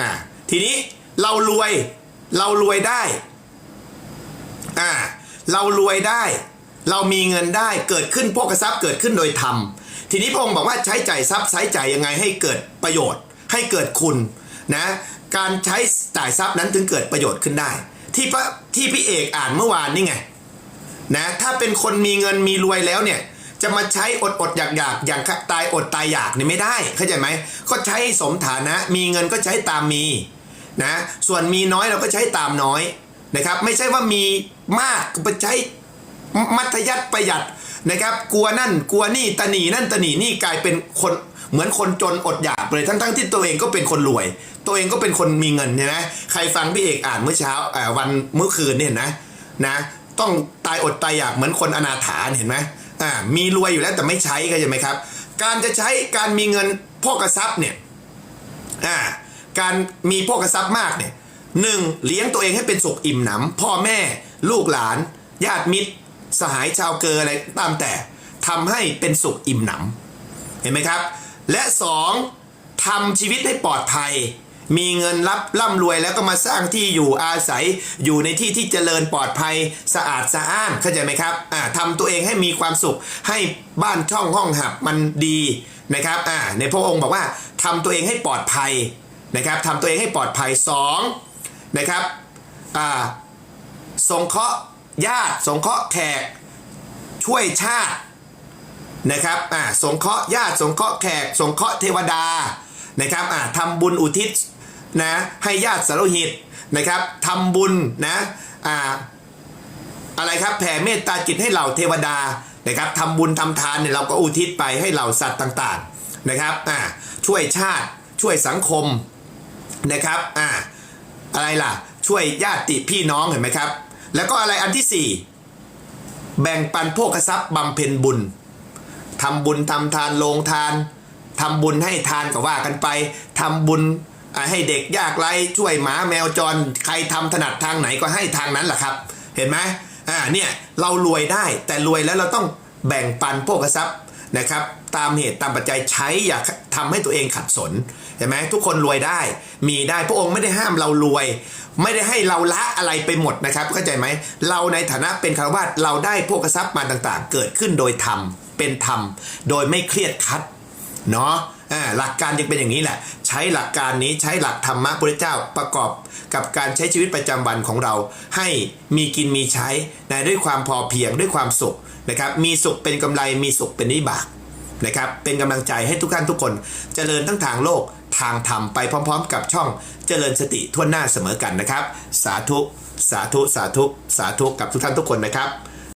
อ่าทีนี้เรารวยเรารวยได้อ่าเรารวยได้ เรามีเงินได้เกิดขึ้นพวกทรัพย์เกิดขึ้นโดยธรรมทีนี้พระองค์บอกว่าใช้จ่ายทรัพย์ใช้จ่ายยังไงให้เกิดประโยชน์ ให้เกิดคุณนะการใช้จ่ายทรัพย์นั้นถึงเกิดประโยชน์ขึ้นได้ ที่พระที่พี่เอกอ่านเมื่อวานนี่ไงนะถ้าเป็นคนมีเงินมีรวยแล้วเนี่ย จะมาใช้อดอดอยากอยากอย่างตายอดตายอยากเนี่ยไม่ได้เข้าใจไหมก็ใช้สมฐานะ มีเงินก็ใช้ตามมีนะส่วนมีน้อยเราก็ใช้ตามน้อยนะครับไม่ใช่ว่ามีมากก็ไปใช้มัธยัติประหยัดนะครับ กลัวนั่นกลัวนี่ตะหนีนั่นตะหนีนี่กลายเป็นคนเหมือนคนจนอดอยากเลยทั้งๆที่ตัวเองก็เป็นคนรวย ตัวเองก็เป็นคนมีเงินใช่ไหมใครฟังพี่เอกอ่านเมื่อเช้าอ่าวันเมื่อคืนเนี่ยนะนะต้องตายอดตายอยากเหมือนคนอนาถาเห็นไหม อ่ามีรวยอยู่แล้วแต่ไม่ใช้ก็ใช่ไหมครับ การจะใช้การมีเงินพอกทรัพย์เนี่ยอ่าการมีพอกทรัพย์มากเนี่ยหนึ่งเลี้ยงตัวเองให้เป็นสุขอิ่มหนำพ่อแม่ลูกหลาน ญาติมิตร สหายชาวเกออะไรตามแต่ทำให้เป็นสุขอิ่มหนำเห็นไหมครับ และสองทำชีวิตให้ปลอดภัย มีเงินรับร่ำรวยแล้วก็มาสร้างที่อยู่อาศัยอยู่ในที่ที่เจริญปลอดภัยสะอาดสะอ้านเข้าใจไหมครับอ่าทำตัวเองให้มีความสุขให้บ้านช่องห้องหับมันดีนะครับอ่าในพระองค์บอกว่าทำตัวเองให้ปลอดภัยนะครับทำตัวเองให้ปลอดภัยสองนะครับอ่าสงเคราะห์ญาติสงเคราะห์แขกช่วยชาตินะครับอ่าสงเคราะห์ญาติสงเคราะห์แขก สงเคราะห์เทวดานะครับอ่าทำบุญอุทิศ นะให้ญาติสารหิตนะครับทำบุญนะอ่าอะไรครับแผ่เมตตาจิตให้เหล่าเทวดานะครับทำบุญทำทานเนี่ยเราก็อุทิศไปให้เหล่าสัตว์ต่างๆนะครับอ่าช่วยชาติช่วยสังคมนะครับอ่าอะไรล่ะช่วยญาติพี่น้องเห็นไหมครับ แล้วก็อะไรอันที่สี่แบ่งปันโภคทรัพย์บำเพ็ญบุญทำบุญทำทานโรงทานทำบุญให้ทานก็ว่ากันไปทำบุญ ให้เด็กยากไร้ช่วยหมาแมวจรใครทำถนัดทางไหนก็ให้ทางนั้นแหละครับ เห็นไหมอ่าเนี่ยเรารวยได้แต่รวยแล้วเราต้องแบ่งปันโภคทรัพย์นะครับตามเหตุตามปัจจัยใช้อย่าทำให้ตัวเองขัดสนเห็นไหมทุกคนรวยได้ มีได้พระองค์ไม่ได้ห้ามเรารวย ไม่ได้ให้เราละอะไรไปหมดนะครับเข้าใจไหมเราในฐานะเป็นคารวาสเราได้โภคทรัพย์มาต่างๆ เกิดขึ้นโดยธรรมเป็นธรรม โดยไม่เครียดคัด เนาะหลักการยังเป็นอย่างนี้แหละ ใช้หลักการนี้ใช้หลักธรรมะพระเจ้าประกอบกับการใช้ชีวิตประจำวันของเรา ให้มีกินมีใช้นะด้วยความพอเพียงด้วยความสุขนะครับมีสุขเป็นกำไรมีสุขเป็นวิบากนะครับเป็นกำลังใจให้ทุกท่านทุกคนเจริญทั้งทางโลกทางธรรมไปพร้อม ๆ กับช่องเจริญสติทั่วหน้าเสมอกันนะครับ สาธุ สาธุ สาธุ สาธุกับทุกท่านทุกคนนะครับ